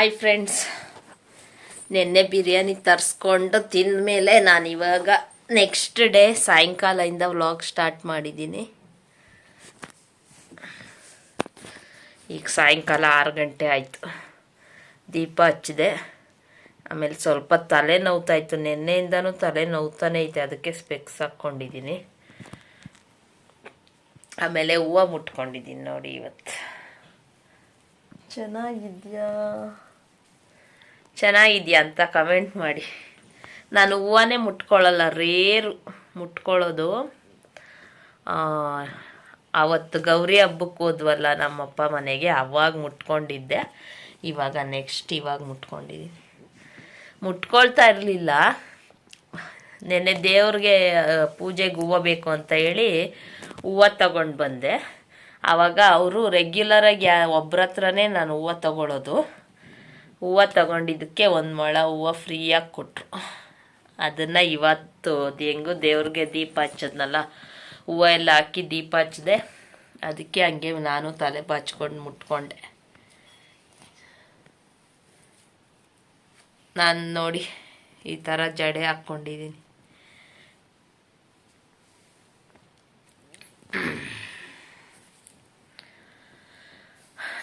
Hi friends ನಿನ್ನೆ ಬಿರಿಯಾನಿ ತರಿಸ್ಕೊಂಡು ತಿಂದಮೇಲೆ ನಾನು ಇವಾಗ ನೆಕ್ಸ್ಟ್ ಡೇ ಸಾಯಂಕಾಲದಿಂದ ವ್ಲಾಗ್ ಸ್ಟಾರ್ಟ್ ಮಾಡಿದ್ದೀನಿ. ಈಗ ಸಾಯಂಕಾಲ ಆರು ಗಂಟೆ ಆಯಿತು. ದೀಪ ಹಚ್ಚಿದೆ. ಆಮೇಲೆ ಸ್ವಲ್ಪ ತಲೆ ನೋವ್ತಾಯಿತ್ತು ನಿನ್ನೆಯಿಂದನೂ ತಲೆ ನೋವ್ತಾನೇ ಐತೆ. ಅದಕ್ಕೆ ಸ್ಪೆಕ್ಸ್ ಹಾಕ್ಕೊಂಡಿದ್ದೀನಿ. ಆಮೇಲೆ ಹೂವು ಮುಟ್ಕೊಂಡಿದ್ದೀನಿ ನೋಡಿ ಇವತ್ತು. ಚೆನ್ನಾಗಿದ್ಯಾ? ಚೆನ್ನಾಗಿದ್ಯಾ ಅಂತ ಕಮೆಂಟ್ ಮಾಡಿ. ನಾನು ಹೂವನೇ ಮುಟ್ಕೊಳ್ಳಲ್ಲ ರೇರು ಮುಟ್ಕೊಳ್ಳೋದು. ಆವತ್ತು ಗೌರಿ ಹಬ್ಬಕ್ಕೆ ಹೋದ್ವಲ್ಲ ನಮ್ಮಪ್ಪ ಮನೆಗೆ, ಅವಾಗ ಮುಟ್ಕೊಂಡಿದ್ದೆ. ಇವಾಗ ನೆಕ್ಸ್ಟ್ ಇವಾಗ ಮುಟ್ಕೊಂಡಿದ್ದೀನಿ. ಮುಟ್ಕೊಳ್ತಾ ಇರಲಿಲ್ಲ. ನೆನ್ನೆ ದೇವ್ರಿಗೆ ಪೂಜೆಗೆ ಹೂವು ಬೇಕು ಅಂತ ಹೇಳಿ ಹೂವು ತಗೊಂಡು ಬಂದೆ. ಆವಾಗ ಅವರು ರೆಗ್ಯುಲರಾಗಿ ಯಾ, ಒಬ್ರ ಹತ್ರನೇ ನಾನು ಹೂವು ತಗೊಳ್ಳೋದು ಹೂವು ತಗೊಂಡಿದ್ದಕ್ಕೆ ಒಂದು ಮೊಳ ಹೂವು ಫ್ರೀಯಾಗಿ ಕೊಟ್ಟರು ಅದನ್ನು ಇವತ್ತು ಅದು ಹೆಂಗು ದೇವ್ರಿಗೆ ದೀಪ ಹಚ್ಚದ್ನಲ್ಲ, ಹೂವು ಎಲ್ಲ ಹಾಕಿ ದೀಪ ಹಚ್ಚಿದೆ. ಅದಕ್ಕೆ ಹಂಗೆ ನಾನು ತಲೆ ಬಾಚ್ಕೊಂಡು ಮುಟ್ಕೊಂಡೆ. ನಾನು ನೋಡಿ ಈ ಥರ ಜಡೆ ಹಾಕ್ಕೊಂಡಿದ್ದೀನಿ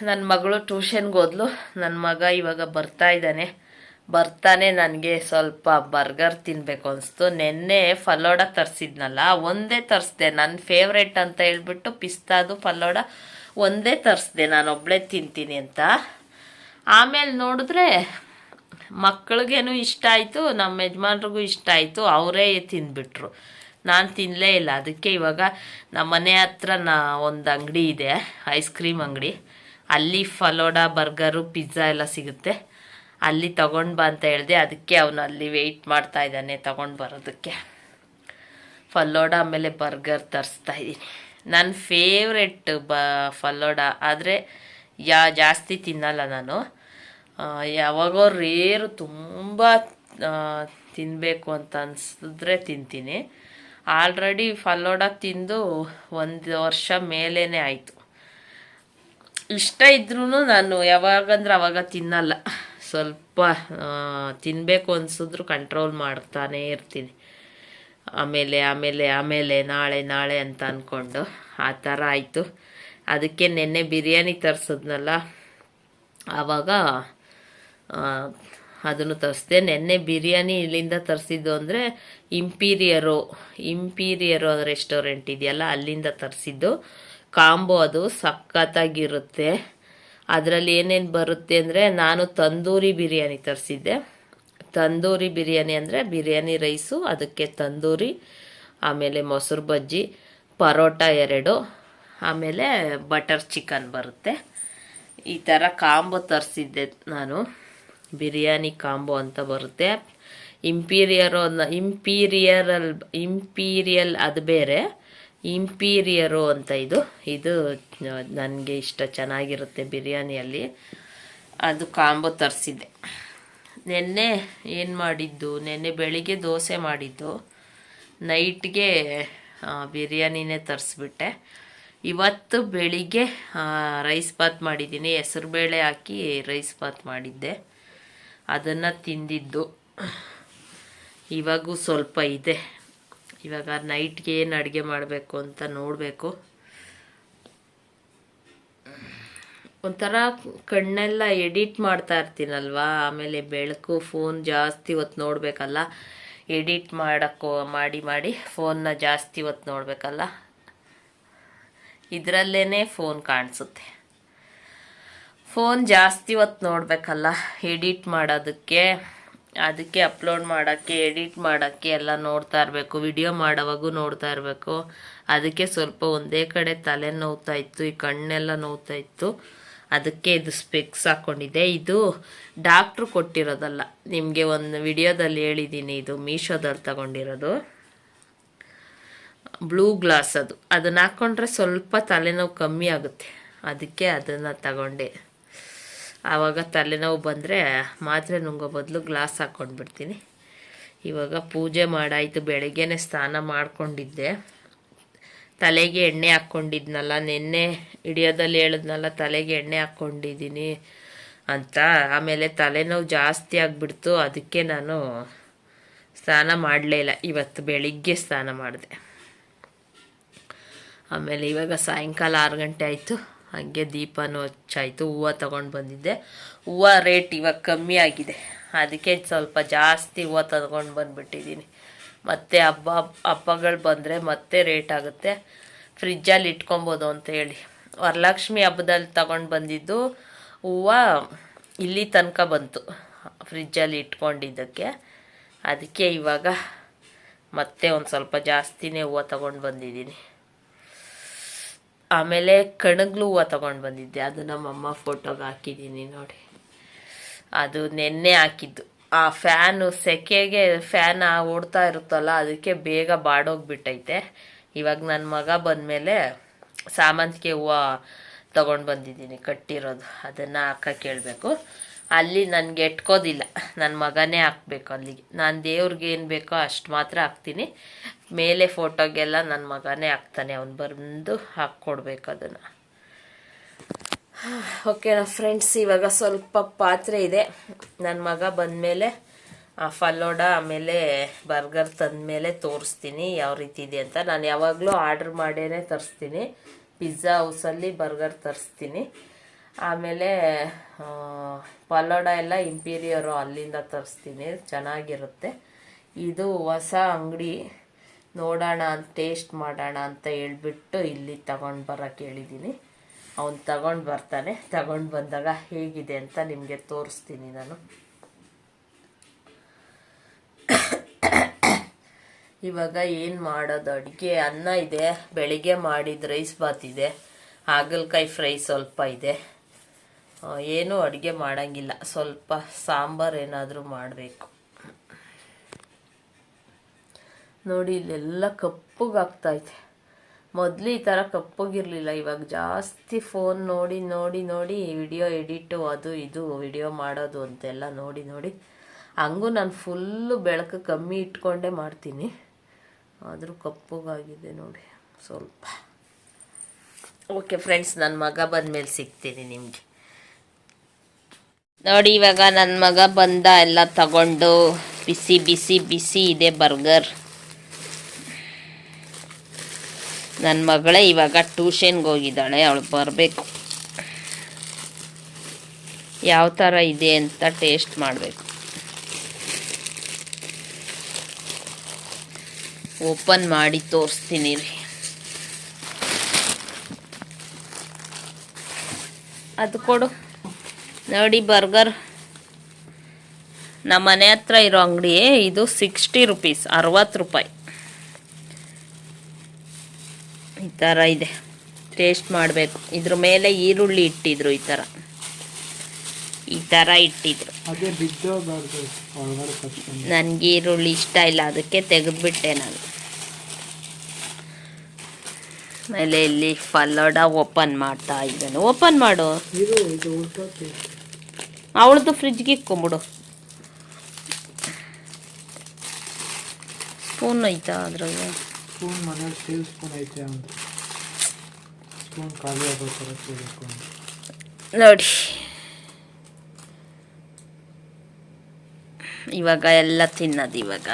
ನನ್ನ ಮಗಳು ಟ್ಯೂಷನ್ಗೆ ಹೋದ್ಲು. ನನ್ನ ಮಗ ಇವಾಗ ಬರ್ತಾ ಇದ್ದಾನೆ. ಬರ್ತಾನೆ ನನಗೆ ಸ್ವಲ್ಪ ಬರ್ಗರ್ ತಿನ್ನಬೇಕು ಅನಿಸ್ತು. ನೆನ್ನೆ ಫಲೋಡ ತರಿಸಿದ್ನಲ್ಲ, ಒಂದೇ ತರಿಸ್ದೆ. ನನ್ನ ಫೇವ್ರೆಟ್ ಅಂತ ಹೇಳ್ಬಿಟ್ಟು ಪಿಸ್ತಾದು ಫಲೋಡ ಒಂದೇ ತರಿಸ್ದೆ. ನಾನು ಒಬ್ಬಳೇ ತಿಂತೀನಿ ಅಂತ. ಆಮೇಲೆ ನೋಡಿದ್ರೆ ಮಕ್ಕಳಿಗೇನು ಇಷ್ಟ ಆಯಿತು ನಮ್ಮ ಯಜಮಾನ್ರಿಗೂ ಇಷ್ಟ ಆಯಿತು. ಅವರೇ ತಿಂದ್ಬಿಟ್ರು. ನಾನು ತಿನ್ನಲೇ ಇಲ್ಲ. ಅದಕ್ಕೆ ಇವಾಗ ನಮ್ಮ ಮನೆ ಹತ್ರ ನಾ ಒಂದು ಅಂಗಡಿ ಇದೆ, ಐಸ್ ಕ್ರೀಮ್ ಅಂಗಡಿ. ಅಲ್ಲಿ ಫಲೋಡಾ, ಬರ್ಗರು, ಪಿಜ್ಜಾ ಎಲ್ಲ ಸಿಗುತ್ತೆ. ಅಲ್ಲಿ ತಗೊಂಡು ಬಾ ಅಂತ ಹೇಳಿದೆ, ಅದಕ್ಕೆ ಅವನು ಅಲ್ಲಿ ವೆಯ್ಟ್ ಮಾಡ್ತಾ ಇದ್ದಾನೆ ತಗೊಂಡು ಬರೋದಕ್ಕೆ. ಫಲೋಡ ಆಮೇಲೆ ಬರ್ಗರ್ ತರಿಸ್ತಾ ಇದ್ದೀನಿ. ನನ್ನ ಫೇವ್ರೆಟ್ ಬ, ಫಲೋಡ ಆದರೆ ಯಾ, ಜಾಸ್ತಿ ತಿನ್ನಲ್ಲ ನಾನು. ಯಾವಾಗೋ ರೇರು ತುಂಬ ತಿನ್ನಬೇಕು ಅಂತ ಅನಿಸಿದ್ರೆ ತಿಂತೀನಿ. ಆಲ್ರೆಡಿ ಫಲೋಡ ತಿಂದು ಒಂದು ವರ್ಷ ಮೇಲೇ ಆಯಿತು. ಇಷ್ಟ ಇದ್ರೂ ನಾನು ಯಾವಾಗಂದ್ರೆ ಅವಾಗ ತಿನ್ನಲ್ಲ. ಸ್ವಲ್ಪ ತಿನ್ನಬೇಕು ಅನಿಸಿದ್ರು ಕಂಟ್ರೋಲ್ ಮಾಡ್ತಾನೇ ಇರ್ತೀನಿ. ಆಮೇಲೆ ಆಮೇಲೆ ಆಮೇಲೆ, ನಾಳೆ ನಾಳೆ ಅಂತ ಅಂದ್ಕೊಂಡು ಆ ಥರ ಆಯಿತು. ಅದಕ್ಕೆ ನೆನ್ನೆ ಬಿರಿಯಾನಿ ತರಿಸಿದ್ನಲ್ಲ, ಆವಾಗ ಅದನ್ನು ತರಿಸ್ದೆ. ನೆನ್ನೆ ಬಿರಿಯಾನಿ ಇಲ್ಲಿಂದ ತರಿಸಿದ್ದು ಅಂದರೆ ಇಂಪೀರಿಯರು ಇಂಪೀರಿಯರು ರೆಸ್ಟೋರೆಂಟ್ ಇದೆಯಲ್ಲ, ಅಲ್ಲಿಂದ ತರಿಸಿದ್ದು. ಕಾಂಬೋ ಅದು ಸಖತ್ತಾಗಿರುತ್ತೆ. ಅದರಲ್ಲಿ ಏನೇನು ಬರುತ್ತೆ ಅಂದರೆ ನಾನು ತಂದೂರಿ ಬಿರಿಯಾನಿ ತರಿಸಿದ್ದೆ. ತಂದೂರಿ ಬಿರಿಯಾನಿ ಅಂದರೆ ಬಿರಿಯಾನಿ ರೈಸು, ಅದಕ್ಕೆ ತಂದೂರಿ, ಆಮೇಲೆ ಮೊಸರು ಬಜ್ಜಿ, ಪರೋಟ ಎರಡು, ಆಮೇಲೆ ಬಟರ್ ಚಿಕನ್ ಬರುತ್ತೆ. ಈ ಥರ ಕಾಂಬೋ ತರಿಸಿದ್ದೆ ನಾನು. ಬಿರಿಯಾನಿ ಕಾಂಬೋ ಅಂತ ಬರುತ್ತೆ. ಇಂಪೀರಿಯರು ಇಂಪೀರಿಯರಲ್ ಇಂಪೀರಿಯಲ್ ಅದು ಬೇರೆ. ಇಂಪೀರಿಯರು ಅಂತ ಇದು. ಇದು ನನಗೆ ಇಷ್ಟ ಚೆನ್ನಾಗಿರುತ್ತೆ ಬಿರಿಯಾನಿಯಲ್ಲಿ. ಅದು ಕಾಂಬೋ ತರಿಸಿದ್ದೆ ನೆನ್ನೆ ಏನು ಮಾಡಿದ್ದು? ನೆನ್ನೆ ಬೆಳಿಗ್ಗೆ ದೋಸೆ ಮಾಡಿದ್ದು. ನೈಟ್ಗೆ ಬಿರಿಯಾನಿನೇ ತರಿಸ್ಬಿಟ್ಟೆ. ಇವತ್ತು ಬೆಳಿಗ್ಗೆ ರೈಸ್ ಬಾತ್ ಮಾಡಿದ್ದೀನಿ. ಹೆಸರುಬೇಳೆ ಹಾಕಿ ರೈಸ್ ಬಾತ್ ಮಾಡಿದ್ದೆ. ಅದನ್ನು ತಿಂದಿದ್ದು. ಇವಾಗೂ ಸ್ವಲ್ಪ ಇದೆ. ಇವಾಗ ನೈಟ್ಗೆ ಏನು ಅಡುಗೆ ಮಾಡಬೇಕು ಅಂತ ನೋಡಬೇಕು. ಒಂಥರ ಕಣ್ಣೆಲ್ಲ ಎಡಿಟ್ ಮಾಡ್ತಾ ಇರ್ತೀನಲ್ವಾ? ಆಮೇಲೆ ಬೆಳಕು ಫೋನ್ ಜಾಸ್ತಿ ಹೊತ್ತು ನೋಡಬೇಕಲ್ಲ? ಎಡಿಟ್ ಮಾಡೋಕ್ಕೋ ಮಾಡಿ ಮಾಡಿ ಫೋನ್ನ ಜಾಸ್ತಿ ಹೊತ್ತು ನೋಡಬೇಕಲ್ಲ? ಇದರಲ್ಲೇ ಫೋನ್ ಕಾಣಿಸುತ್ತೆ. ಫೋನ್ ಜಾಸ್ತಿ ಹೊತ್ತು ನೋಡಬೇಕಲ್ಲ? ಎಡಿಟ್ ಮಾಡೋದಕ್ಕೆ ಅದಕ್ಕೆ ಅಪ್ಲೋಡ್ ಮಾಡೋಕ್ಕೆ ಎಡಿಟ್ ಮಾಡೋಕ್ಕೆ ಎಲ್ಲ ನೋಡ್ತಾ ಇರಬೇಕು. ವಿಡಿಯೋ ಮಾಡೋವಾಗೂ ನೋಡ್ತಾ ಇರಬೇಕು. ಅದಕ್ಕೆ ಸ್ವಲ್ಪ ಒಂದೇ ಕಡೆ ತಲೆ ನೋವ್ತಾ ಇತ್ತು, ಈ ಕಣ್ಣೆಲ್ಲ ನೋವ್ತಾ ಇತ್ತು. ಅದಕ್ಕೆ ಇದು ಸ್ಪೆಕ್ಸ್ ಹಾಕ್ಕೊಂಡಿದ್ದೆ ಇದು ಡಾಕ್ಟ್ರು ಕೊಟ್ಟಿರೋದಲ್ಲ, ನಿಮಗೆ ಒಂದು ವಿಡಿಯೋದಲ್ಲಿ ಹೇಳಿದ್ದೀನಿ ಇದು ಮೀಶೋದಲ್ಲಿ ತಗೊಂಡಿರೋದು. ಬ್ಲೂ ಗ್ಲಾಸ್ ಅದು. ಅದನ್ನು ಹಾಕ್ಕೊಂಡ್ರೆ ಸ್ವಲ್ಪ ತಲೆನೋವು ಕಮ್ಮಿ ಆಗುತ್ತೆ. ಅದಕ್ಕೆ ಅದನ್ನು ತಗೊಂಡೆ. ಆವಾಗ ತಲೆನೋವು ಬಂದರೆ ಮಾತ್ರೆ ನುಂಗೋ ಬದಲು ಗ್ಲಾಸ್ ಹಾಕ್ಕೊಂಡ್ಬಿಡ್ತೀನಿ. ಇವಾಗ ಪೂಜೆ ಮಾಡಾಯಿತು, ಬೆಳಗ್ಗೆನೆ ಸ್ನಾನ ಮಾಡಿಕೊಂಡಿದ್ದೆ. ತಲೆಗೆ ಎಣ್ಣೆ ಹಾಕ್ಕೊಂಡಿದ್ನಲ್ಲ, ನಿನ್ನೆ ಹಿಡಿಯೋದಲ್ಲಿ ಹೇಳಿದ್ನಲ್ಲ, ತಲೆಗೆ ಎಣ್ಣೆ ಹಾಕ್ಕೊಂಡಿದ್ದೀನಿ ಅಂತ. ಆಮೇಲೆ ತಲೆನೋವು ಜಾಸ್ತಿ ಆಗಿಬಿಡ್ತು, ಅದಕ್ಕೆ ನಾನು ಸ್ನಾನ ಮಾಡಲೇ ಇಲ್ಲ. ಇವತ್ತು ಬೆಳಿಗ್ಗೆ ಸ್ನಾನ ಮಾಡಿದೆ. ಆಮೇಲೆ ಇವಾಗ ಸಾಯಂಕಾಲ ಆರು ಗಂಟೆ ಆಯಿತು. ಹಾಗೆ ದೀಪನೂ ಹಚ್ಚಾಯಿತು ಹೂವು ತಗೊಂಡು ಬಂದಿದ್ದೆ. ಹೂವು ರೇಟ್ ಇವಾಗ ಕಮ್ಮಿ ಆಗಿದೆ. ಅದಕ್ಕೆ ಸ್ವಲ್ಪ ಜಾಸ್ತಿ ಹೂವು ತಗೊಂಡು ಬಂದುಬಿಟ್ಟಿದ್ದೀನಿ. ಮತ್ತೆ ಹಬ್ಬ, ಹಬ್ಬಗಳು ಬಂದರೆ ಮತ್ತೆ ರೇಟ್ ಆಗುತ್ತೆ. ಫ್ರಿಜ್ಜಲ್ಲಿ ಇಟ್ಕೊಬೋದು ಅಂತ ಹೇಳಿ. ವರಲಕ್ಷ್ಮಿ ಹಬ್ಬದಲ್ಲಿ ತಗೊಂಡು ಬಂದಿದ್ದು ಹೂವು ಇಲ್ಲಿ ತನಕ ಬಂತು. ಫ್ರಿಜ್ಜಲ್ಲಿ ಇಟ್ಕೊಂಡಿದ್ದಕ್ಕೆ. ಅದಕ್ಕೆ ಇವಾಗ ಮತ್ತೆ ಒಂದು ಸ್ವಲ್ಪ ಜಾಸ್ತಿನೇ ಹೂವು ತಗೊಂಡು ಬಂದಿದ್ದೀನಿ. ಆಮೇಲೆ ಕಣಗ್ಲು ಹೂವು ತಗೊಂಡು ಬಂದಿದ್ದೆ. ಅದು ನಮ್ಮಮ್ಮ ಫೋಟೋಗೆ ಹಾಕಿದ್ದೀನಿ ನೋಡಿ. ಅದು ನೆನ್ನೆ ಹಾಕಿದ್ದು. ಆ ಫ್ಯಾನು ಸೆಕೆಗೆ ಫ್ಯಾನ್ ಓಡ್ತಾ ಇರುತ್ತಲ್ಲ, ಅದಕ್ಕೆ ಬೇಗ ಬಾಡೋಗ್ಬಿಟ್ಟೈತೆ. ಇವಾಗ ನನ್ನ ಮಗ ಬಂದಮೇಲೆ ಸಾಮಂತಿಗೆ ಹೂವು ತಗೊಂಡು ಬಂದಿದ್ದೀನಿ, ಕಟ್ಟಿರೋದು. ಅದನ್ನು ಹಾಕಕ್ಕೆ ಹೇಳ್ಬೇಕು ಅಲ್ಲಿ ನನಗೆ ಎಟ್ಕೋದಿಲ್ಲ. ನನ್ನ ಮಗನೇ ಹಾಕ್ಬೇಕು ಅಲ್ಲಿಗೆ. ನಾನು ದೇವ್ರಿಗೆ ಏನು ಬೇಕೋ ಅಷ್ಟು ಮಾತ್ರ ಹಾಕ್ತೀನಿ. ಮೇಲೆ ಫೋಟೋಗೆಲ್ಲ ನನ್ನ ಮಗನೇ ಹಾಕ್ತಾನೆ. ಅವ್ನು ಬಂದು ಹಾಕ್ಕೊಡ್ಬೇಕು ಅದನ್ನು. ಓಕೆನಾ ಫ್ರೆಂಡ್ಸ್ ಇವಾಗ ಸ್ವಲ್ಪ ಪಾತ್ರೆ ಇದೆ. ನನ್ನ ಮಗ ಬಂದಮೇಲೆ ಫಲೋಡ ಆಮೇಲೆ ಬರ್ಗರ್ ತಂದಮೇಲೆ ತೋರಿಸ್ತೀನಿ. ಯಾವ ರೀತಿ ಇದೆ ಅಂತ. ನಾನು ಯಾವಾಗಲೂ ಆರ್ಡ್ರ್ ಮಾಡೇ ತರಿಸ್ತೀನಿ. Pizza ಹೌಸಲ್ಲಿ burger ತರಿಸ್ತೀನಿ. ಆಮೇಲೆ ಪಲ್ಲೋಡ ಎಲ್ಲ ಇಂಪೀರಿಯರು ಅಲ್ಲಿಂದ ತರಿಸ್ತೀನಿ, ಚೆನ್ನಾಗಿರುತ್ತೆ. ಇದು ಹೊಸ ಅಂಗಡಿ, ನೋಡೋಣ ಅಂತ, ಟೇಸ್ಟ್ ಮಾಡೋಣ ಅಂತ ಹೇಳ್ಬಿಟ್ಟು ಇಲ್ಲಿ ತಗೊಂಡು ಬರೋಕ್ಕೆ ಹೇಳಿದ್ದೀನಿ ಅವನು ತಗೊಂಡು ಬರ್ತಾನೆ, ತಗೊಂಡು ಬಂದಾಗ ಹೇಗಿದೆ ಅಂತ ನಿಮಗೆ ತೋರಿಸ್ತೀನಿ ನಾನು. ಇವಾಗ ಏನು ಮಾಡೋದು? ಅಡುಗೆ ಅನ್ನ ಇದೆ, ಬೆಳಿಗ್ಗೆ ಮಾಡಿದ ರೈಸ್ ಬಾತ್ ಇದೆ, ಹಾಗಲಕಾಯಿ ಫ್ರೈ ಸ್ವಲ್ಪ ಇದೆ. ಏನೂ ಅಡುಗೆ ಮಾಡೋಂಗಿಲ್ಲ. ಸ್ವಲ್ಪ ಸಾಂಬಾರು ಏನಾದರೂ ಮಾಡಬೇಕು. ನೋಡಿ, ಇಲ್ಲೆಲ್ಲ ಕಪ್ಪಗಾಗ್ತೈತೆ. ಮೊದಲು ಈ ಥರ ಕಪ್ಪಗಿರಲಿಲ್ಲ. ಇವಾಗ ಜಾಸ್ತಿ ಫೋನ್ ನೋಡಿ ನೋಡಿ ನೋಡಿ ವಿಡಿಯೋ ಎಡಿಟು, ಅದು ಇದು, ವಿಡಿಯೋ ಮಾಡೋದು ಅಂತೆಲ್ಲ ನೋಡಿ ನೋಡಿ. ಹಂಗೂ ನಾನು ಫುಲ್ಲು ಬೆಳಕು ಕಮ್ಮಿ ಇಟ್ಕೊಂಡೇ ಮಾಡ್ತೀನಿ. ಆದರೂ ಕಪ್ಪಗಾಗಿದೆ ನೋಡಿ, ಸ್ವಲ್ಪ. ಓಕೆ, ಫ್ರೆಂಡ್ಸ್, ನನ್ನ ಮಗ ಬಂದಮೇಲೆ ಸಿಗ್ತೀನಿ ನಿಮಗೆ. ನೋಡಿ, ಇವಾಗ ನನ್ನ ಮಗ ಬಂದ, ಎಲ್ಲ ತಗೊಂಡು ಬಿಸಿ ಬಿಸಿ ಬಿಸಿ ಇದೆ ಬರ್ಗರ್. ನನ್ನ ಮಗಳೇ ಇವಾಗ ಟ್ಯೂಷನ್ಗೆ ಹೋಗಿದ್ದಾಳೆ, ಅವಳು ಬರಬೇಕು. ಯಾವ ಥರ ಇದೆ ಅಂತ ಟೇಸ್ಟ್ ಮಾಡಬೇಕು. ಓಪನ್ ಮಾಡಿ ತೋರಿಸ್ತೀನಿ ರೀ. ಅದು ಕೊಡು. ನೋಡಿ ಬರ್ಗರ್. ನಮ್ಮ ಮನೆ ಹತ್ರ ಇರೋ ಅಂಗಡಿ ಇದು ಸಿಕ್ಸ್ಟಿ ರುಪೀಸ್ ಅರವತ್ತು ರೂಪಾಯಿ. ಈ ಥರ ಇದೆ. ಟೇಸ್ಟ್ ಮಾಡಬೇಕು. ಇದ್ರ ಮೇಲೆ ಈರುಳ್ಳಿ ಇಟ್ಟಿದ್ರು ಈ ಥರ ಈ ಥರ ಇಟ್ಟಿದ್ರು. ನನಗೆ ಈರುಳ್ಳಿ ಇಷ್ಟ ಇಲ್ಲ ಅದಕ್ಕೆ ತೆಗೆದುಬಿಟ್ಟೆ ನಾನು. ಆಮೇಲೆ ಇಲ್ಲಿ ಫಲೋಡ ಓಪನ್ ಮಾಡ್ತಾ ಇದ್ದಾನೆ. ಓಪನ್ ಮಾಡು. ಅವಳದು ಫ್ರಿಜ್ಗೆ ಇಕ್ಕೊಂಬಿಡು ಸ್ಪೂನ್ ಐತಾ ಅದ್ರಾಗ ಸ್ಪೂನ್ ಮನೇಲಿ ಸ್ಟೀಲ್ ಸ್ಪೂನ್ ಐತೆ ಅಂತ. ಸ್ಪೂನ್ ಖಾಲಿ ಆಗೋ ಥರ ಕೇಳಬೇಕು ಅಂತ. ನೋಡಿ. ಇವಾಗ ಎಲ್ಲ ತಿನ್ನೋದು ಇವಾಗ.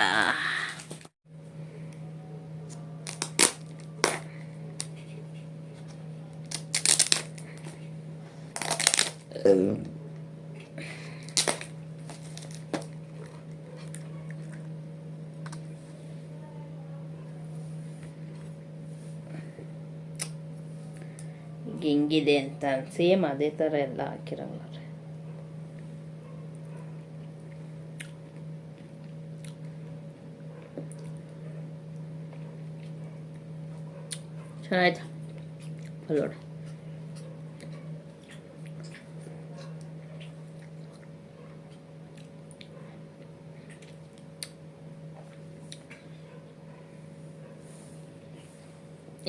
ಈಗ ಹೆಂಗಿದೆ ಅಂತ ಸೇಮ್ ಅದೇ ಥರ ಎಲ್ಲ ಹಾಕಿರಲ್ಲ ಚೆನ್ನಾಯ್ತು?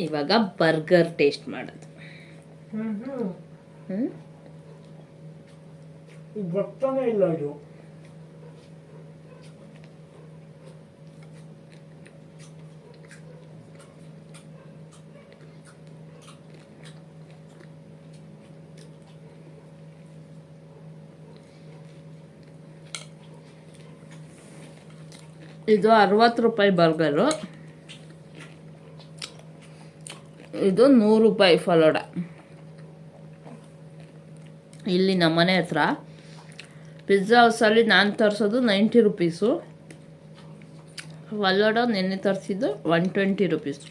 ಇವಾಗ ಬರ್ಗರ್ ಟೇಸ್ಟ್ ಮಾಡೋದು. ಇದು ಬರ್ತಾನೆ ಇಲ್ಲ ಇದು. ಇದು ಅರವತ್ತು ರೂಪಾಯಿ ಬರ್ಗರು. ಇದು ನೂರು ರೂಪಾಯಿ ಫಲೋಡಾ. ಇಲ್ಲಿ ನಮ್ಮನೆ ಹತ್ರ. ಪಿಜ್ಜಾ ಹೌಸಲ್ಲಿ ನಾನು ತರಿಸೋದು ನೈಂಟಿ ರುಪೀಸು ಒಲ್ಲೋಡ ನೆನ್ನೆ ತರಿಸಿದ್ದು ಒನ್ ಟ್ವೆಂಟಿ ರುಪೀಸು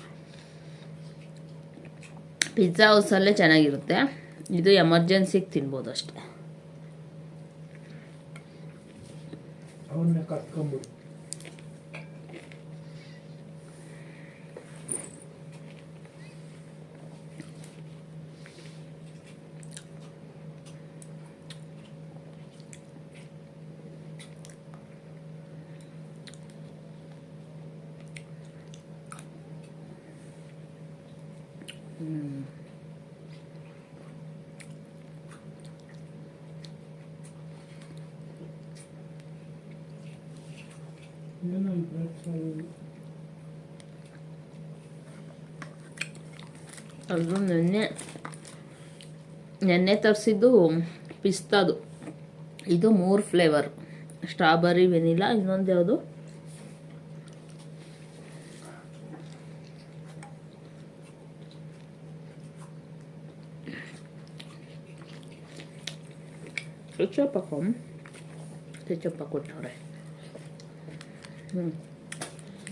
ಪಿಜ್ಜಾ ಹೌಸಲ್ಲೇ ಚೆನ್ನಾಗಿರುತ್ತೆ. ಇದು ಎಮರ್ಜೆನ್ಸಿಗೆ ತಿನ್ಬೋದು ಅಷ್ಟೇ. ಅದು ನೆನ್ನೆ ನೆನ್ನೆ ತರಿಸಿದ್ದು ಪಿಸ್ತಾದು. ಇದು ಮೂರು ಫ್ಲೇವರ್ ಸ್ಟ್ರಾಬೆರಿ ವೆನಿಲಾ ಇನ್ನೊಂದು ಯಾವುದು? ಚಪ್ಪ ಕೊಟ್ಟವ್ರೆ ಹ್ಞೂ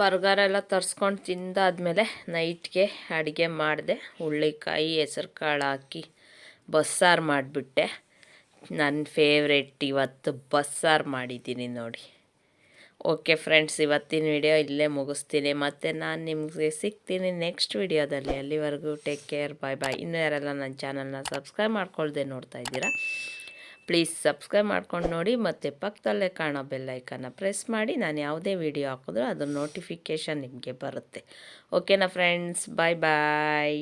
ಬರ್ಗರ್ ಎಲ್ಲ ತರಿಸ್ಕೊಂಡು ತಿಂದಾದಮೇಲೆ ನೈಟ್ಗೆ ಅಡುಗೆ ಮಾಡಿದೆ. ಹುಳ್ಳಿಕಾಯಿ ಹೆಸರು ಕಾಳು ಹಾಕಿ ಬಸ್ಸಾರು ಮಾಡಿಬಿಟ್ಟೆ. ನನ್ನ ಫೇವ್ರೆಟ್ ಇವತ್ತು ಬಸ್ಸಾರು ಮಾಡಿದ್ದೀನಿ ನೋಡಿ. ಓಕೆ ಫ್ರೆಂಡ್ಸ್ ಇವತ್ತಿನ ವಿಡಿಯೋ ಇಲ್ಲೇ ಮುಗಿಸ್ತೀನಿ. ಮತ್ತು ನಾನು ನಿಮಗೆ ಸಿಗ್ತೀನಿ ನೆಕ್ಸ್ಟ್ ವಿಡಿಯೋದಲ್ಲಿ ಅಲ್ಲಿವರೆಗೂ ಟೇಕ್ ಕೇರ್ ಬಾಯ್ ಬಾಯ್ ಇನ್ನೂ ಯಾರೆಲ್ಲ ನನ್ನ ಚಾನಲ್ನ ಸಬ್ಸ್ಕ್ರೈಬ್ ಮಾಡ್ಕೊಳ್ದೆ ನೋಡ್ತಾ ಇದ್ದೀರಾ ಪ್ಲೀಸ್ ಸಬ್ಸ್ಕ್ರೈಬ್ ಮಾಡ್ಕೊಂಡು ನೋಡಿ ಮತ್ತು ಪಕ್ಕದಲ್ಲೇ ಕಾಣೋ ಬೆಲ್ಲೈಕನ್ನ ಪ್ರೆಸ್ ಮಾಡಿ. ನಾನು ಯಾವುದೇ ವಿಡಿಯೋ ಹಾಕಿದ್ರೂ ಅದ್ರ ನೋಟಿಫಿಕೇಷನ್ ನಿಮಗೆ ಬರುತ್ತೆ. ಓಕೆನಾ ಫ್ರೆಂಡ್ಸ್ ಬಾಯ್ ಬಾಯ್